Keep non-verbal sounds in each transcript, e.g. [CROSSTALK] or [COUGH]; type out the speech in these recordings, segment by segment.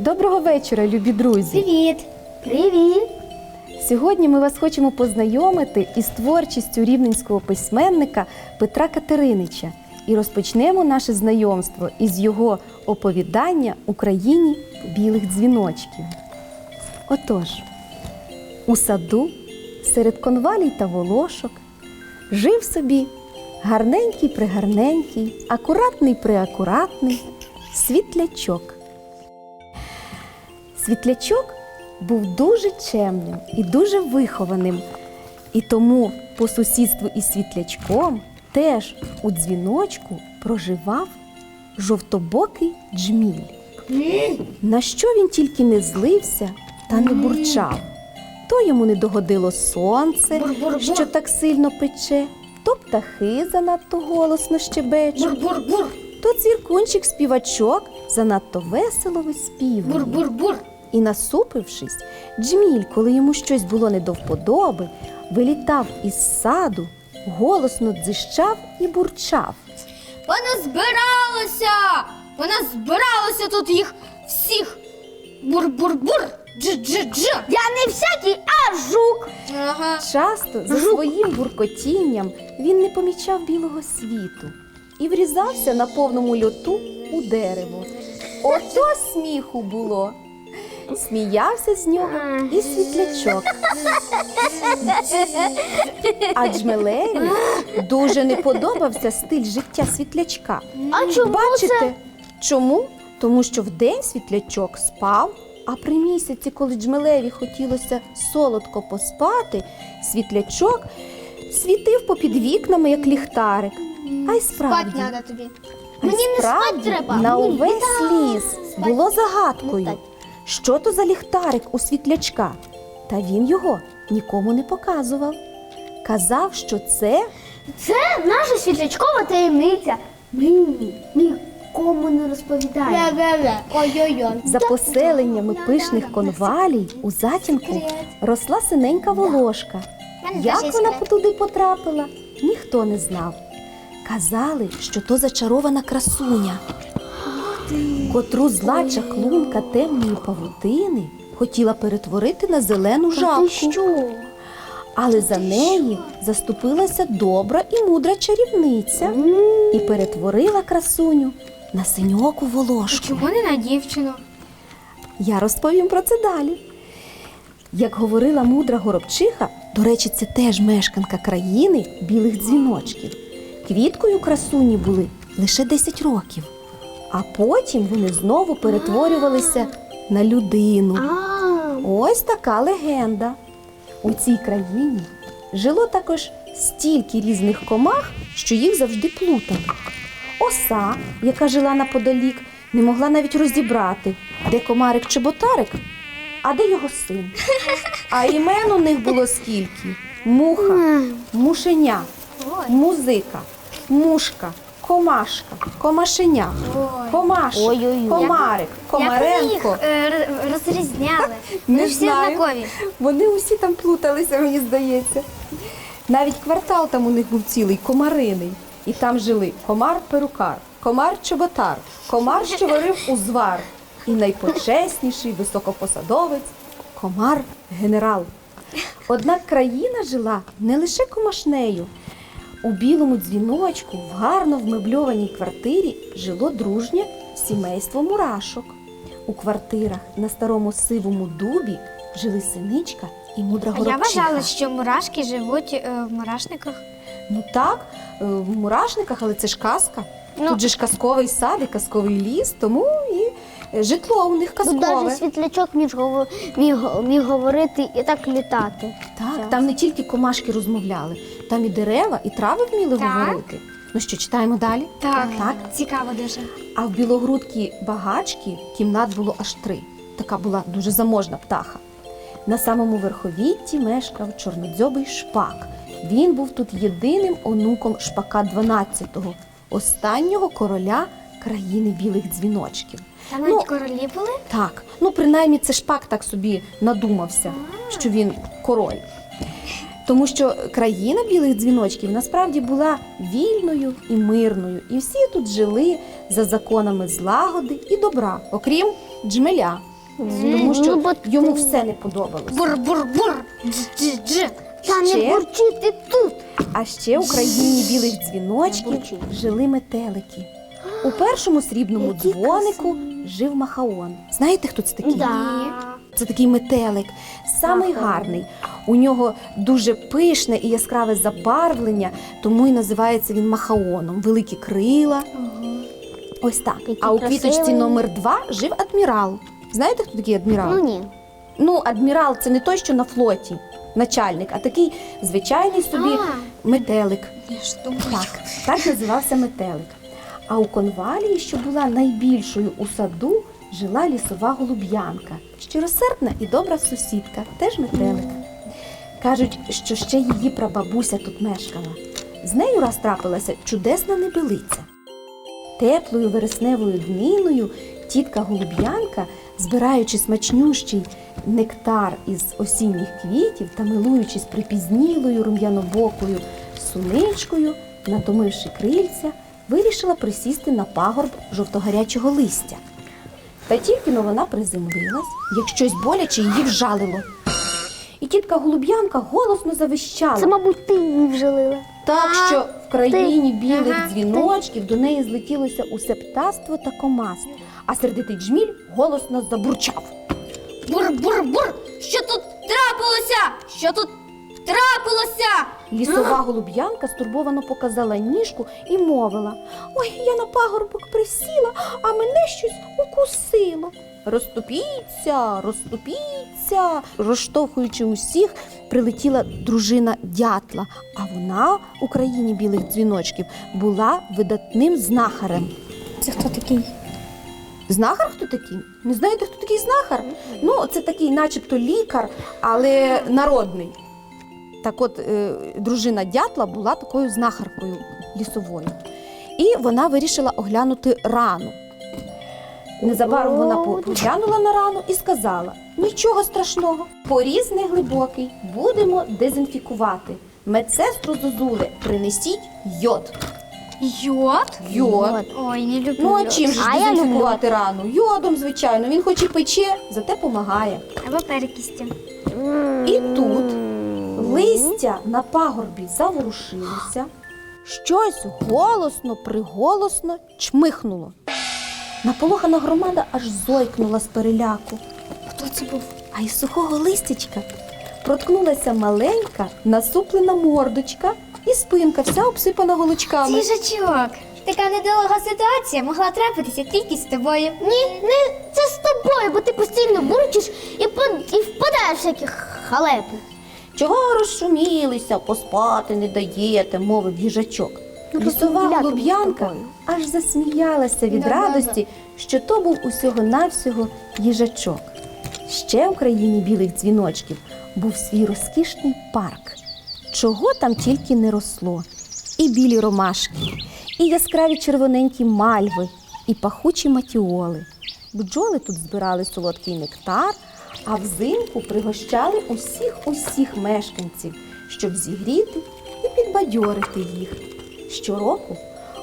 Доброго вечора, любі друзі! Привіт! Привіт! Сьогодні ми вас хочемо познайомити із творчістю рівненського письменника Петра Катеринича і розпочнемо наше знайомство із його оповідання Україні білих дзвіночків. Отож, у саду серед конвалій та волошок жив собі гарненький пригарненький, акуратний приакуратний світлячок. Світлячок був дуже чемним і дуже вихованим, і тому по сусідству із світлячком теж у дзвіночку проживав жовтобокий джміль. На що він тільки не злився та не бурчав. То йому не догодило сонце, що так сильно пече, то птахи занадто голосно щебечуть, то цвіркунчик співачок занадто весело виспівує. І насупившись, Джміль, коли йому щось було не до вподоби, вилітав із саду, голосно дзищав і бурчав. Вона збиралася! Вона збиралася тут їх всіх! Бур-бур-бур! Дж-дж-дж! Я не всякий, а жук! Ага. Часто за своїм буркотінням він не помічав білого світу і врізався на повному льоту у дерево. Ото сміху було. Сміявся з нього і світлячок. А Джмелеві дуже не подобався стиль життя світлячка. А чому Бачите, чому? Тому що вдень світлячок спав, а при місяці, коли Джмелеві хотілося солодко поспати, світлячок світив попід вікнами, як ліхтарик. А й справді, Спать треба тобі. Мені не спать треба. на увесь ліс було загадкою, Літати. Що то за ліхтарик у світлячка. Та він його нікому не показував. Казав, що це Це наша світлячкова таємниця. Ми нікому не розповідаємо. Ой-ой-ой. За поселеннями пишних конвалій у затінку росла синенька волошка. Як вона туди потрапила, ніхто не знав. Казали, що то зачарована красуня, котру зла чаклунка темної павутини хотіла перетворити на зелену жабку. що? Але за неї заступилася добра і мудра чарівниця і перетворила красуню на синьоку волошку. Чому не на дівчину? Я розповім про це далі. Як говорила мудра горобчиха, до речі, це теж мешканка країни білих дзвіночків. Квіткою красуні були лише 10 років, а потім вони знову перетворювалися на людину. Ось така легенда. У цій країні жило також стільки різних комах, що їх завжди плутали. Оса, яка жила наподалік, не могла навіть розібрати, де комарик чеботарик, а де його син. А імен у них було скільки: муха, мушеня, музика, мушка, комашка, комашеня, комашик, Ой-ой-ой. комарик, комаренко. е, розрізняли. [LAUGHS] Не Вони всі знаю. однакові. Вони усі там плуталися, мені здається. Навіть квартал там у них був цілий комариний. І там жили комар-перукар, комар-чоботар, комар, що варив узвар, і найпочесніший високопосадовець комар-генерал. Однак країна жила не лише комашнею. У білому дзвіночку в гарно вмебльованій квартирі жило дружнє сімейство мурашок. У квартирах на старому сивому дубі жили синичка і мудра А Я вважала, що мурашки живуть е, в мурашниках. Ну так, е, в мурашниках, але це ж казка. Ну. Тут же ж казковий сад і казковий ліс, тому і е, житло у них Тут казкове. навіть світлячок міг, гово- міг, міг говорити і так літати. Так, там не тільки комашки розмовляли, там і дерева, і трави вміли Так. говорити. Ну що, читаємо далі? Так, так. цікаво дуже. А в білогрудки багачки кімнат було аж три. Така була дуже заможна птаха. На самому верховітті мешкав чорнодзьобий шпак. Він був тут єдиним онуком шпака 12-го, останнього короля країни білих дзвіночків. Там навіть Ну, королі були? Так, ну принаймні це шпак так собі надумався, що він король. Тому що країна білих дзвіночків насправді була вільною і мирною, і всі тут жили за законами злагоди і добра, окрім джмеля. тому що Ну, йому все не подобалось. Бур-бур-бур. Та не бурчити тут. А ще у країні білих дзвіночків жили метелики. У першому срібному дзвонику жив Махаон. Знаєте, хто це такий? Це такий метелик, самий гарний. У нього дуже пишне і яскраве забарвлення, тому і називається він Махаоном. Великі крила. Ось так. Який а у квіточці номер два жив адмірал. Знаєте, хто такий адмірал? Ну ні. Ну, адмірал це не той, що на флоті, начальник, а такий звичайний собі метелик. Я ж думаю. Так, так називався метелик. А у конвалії, що була найбільшою у саду, жила лісова голуб'янка, щиросердна і добра сусідка, теж метелик. Кажуть, що ще її прабабуся тут мешкала. З нею раз трапилася чудесна небелиця. Теплою вересневою дниною тітка голуб'янка, збираючи смачнющий нектар із осінніх квітів та милуючись припізнілою рум'янобокою суничкою, натомивши крильця, вирішила присісти на пагорб жовтогарячого листя. Та тільки но вона приземлилась, як щось боляче її вжалило. І тітка голуб'янка голосно завищала. Це, мабуть, ти її вжалила. Так що в країні білих Ага, дзвіночків до неї злетілося усе птаство та комаство, а сердитий джміль голосно забурчав. Бур-бур-бур. Що тут трапилося? Що тут трапилося? Лісова голуб'янка стурбовано показала ніжку і мовила: Ой, я на пагорбок присіла, а мене щось укусило. Розступіться, розступіться. Розштовхуючи усіх, прилетіла дружина дятла, а вона у країні білих дзвіночків була видатним знахарем. Це хто такий? Знахар хто такий? Не знаєте, хто такий знахар? Ну, це такий, начебто, лікар, але народний. Так от, е, дружина дятла була такою знахаркою лісовою. І вона вирішила оглянути рану. Незабаром вона поглянула на рану і сказала: нічого страшного, поріз не глибокий, будемо дезінфікувати. Медсестру Зозуле, принесіть йод. Йод? Йод. Ой, не люблю. Ну а йод. чим же ж А я дезінфікувати рану? Йодом, звичайно. Він хоч і пече, зате помагає. Або перекістю. І тут листя на пагорбі заворушилося, щось голосно, приголосно чмихнуло. Наполохана громада аж зойкнула з переляку, Хто це був? а із сухого листячка проткнулася маленька насуплена мордочка і спинка, вся обсипана голочками. Їжачок. Така недолуга ситуація могла трапитися тільки з тобою. Ні, не це з тобою, бо ти постійно бурчиш і, по- і впадаєш в всякі халепи. Чого розшумілися, поспати не даєте, мовив їжачок. Ну, Лісова голуб'янка аж засміялася від радості, що то був усього-навсього їжачок. Ще в країні білих дзвіночків був свій розкішний парк. Чого там тільки не росло. І білі ромашки, і яскраві червоненькі мальви, і пахучі матіоли. Бджоли тут збирали солодкий нектар, а взимку пригощали усіх усіх мешканців, щоб зігріти і підбадьорити їх. Щороку,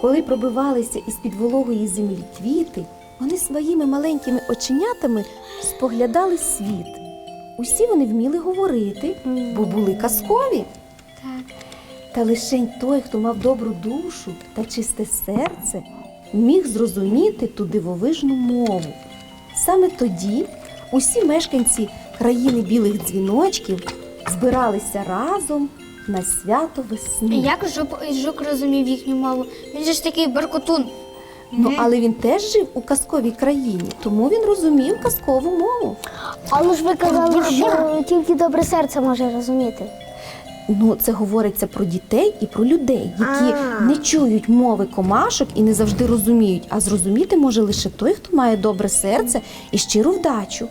коли пробивалися із під вологої землі квіти, вони своїми маленькими оченятами споглядали світ. Усі вони вміли говорити, бо були казкові. Так. Та лишень той, хто мав добру душу та чисте серце, міг зрозуміти ту дивовижну мову. Саме тоді усі мешканці країни білих дзвіночків збиралися разом на свято весни. Як жук, жук розумів їхню мову? Він же ж такий баркотун. Ну, але він теж жив у казковій країні, тому він розумів казкову мову. Але ж ви казали, що тільки добре серце може розуміти. Ну, це говориться про дітей і про людей, які А. не чують мови комашок і не завжди розуміють, а зрозуміти може лише той, хто має добре серце і щиру вдачу.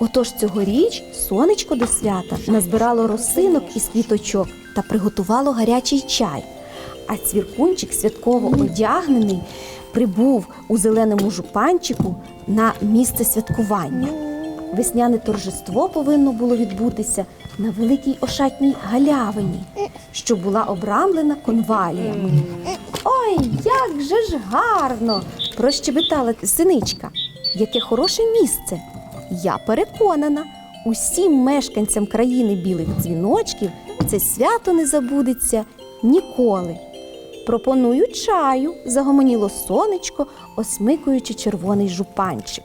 Отож цьогоріч сонечко до свята назбирало росинок із квіточок та приготувало гарячий чай. А цвіркунчик, святково одягнений, прибув у зеленому жупанчику на місце святкування. Весняне торжество повинно було відбутися на великій ошатній галявині, що була обрамлена конваліями. Ой, як же ж гарно! прощебетала синичка. Яке хороше місце, Я переконана, усім мешканцям країни білих дзвіночків це свято не забудеться ніколи. Пропоную чаю, загомоніло сонечко, осмикуючи червоний жупанчик.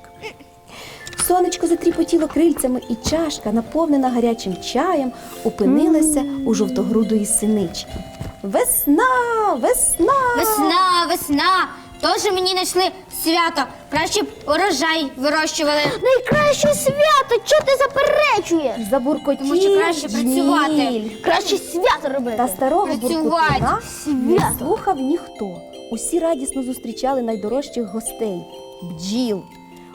Сонечко затріпотіло крильцями, і чашка, наповнена гарячим чаєм, опинилася у жовтогрудої синички. Весна, весна! Весна, весна. Тоже мені знайшли свято. Краще б урожай вирощували. Найкраще свято, чого ти заперечуєш? Забуркотів Тому що краще працювати. жміль. Краще свято робити. Та старого Працювати. не слухав ніхто. Усі радісно зустрічали найдорожчих гостей бджіл.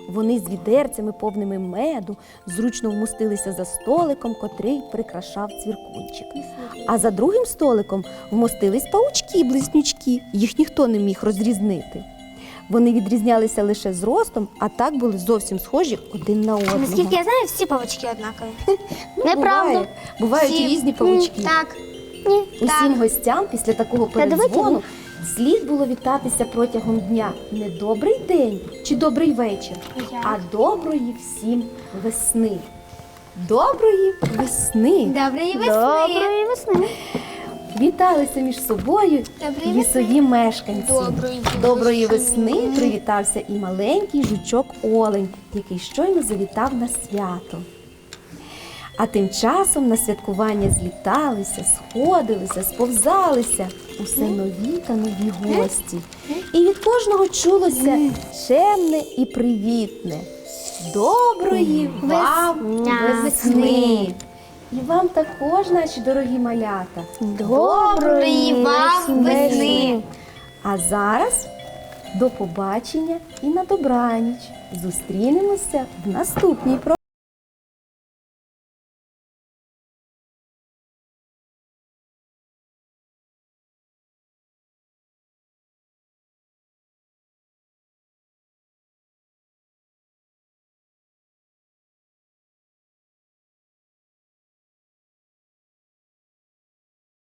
Вони з відерцями повними меду зручно вмостилися за столиком, котрий прикрашав цвіркунчик. А за другим столиком вмостились паучки-близнючки. Їх ніхто не міг розрізнити. Вони відрізнялися лише зростом, а так були зовсім схожі один на одного. Наскільки я знаю, всі павучки однакові. Неправда. Буває. Бувають Всі. різні павучки. Так. Ні. Усім гостям після такого Та давайте передзвону слід було вітатися протягом дня не добрий день чи добрий вечір, а доброї всім весни. Доброї весни! Доброї весни. Доброї весни. Віталися між собою Доброї лісові мешканці. Доброї Доброї весни привітався і маленький жучок Олень, який щойно завітав на свято. А тим часом на святкування зліталися, сходилися, сповзалися усе нові та нові гості. І від кожного чулося чемне і привітне. Доброї вам весни! І вам також, наші дорогі малята. Доброї вам весни. А зараз до побачення і на добраніч. Зустрінемося в наступній програмі.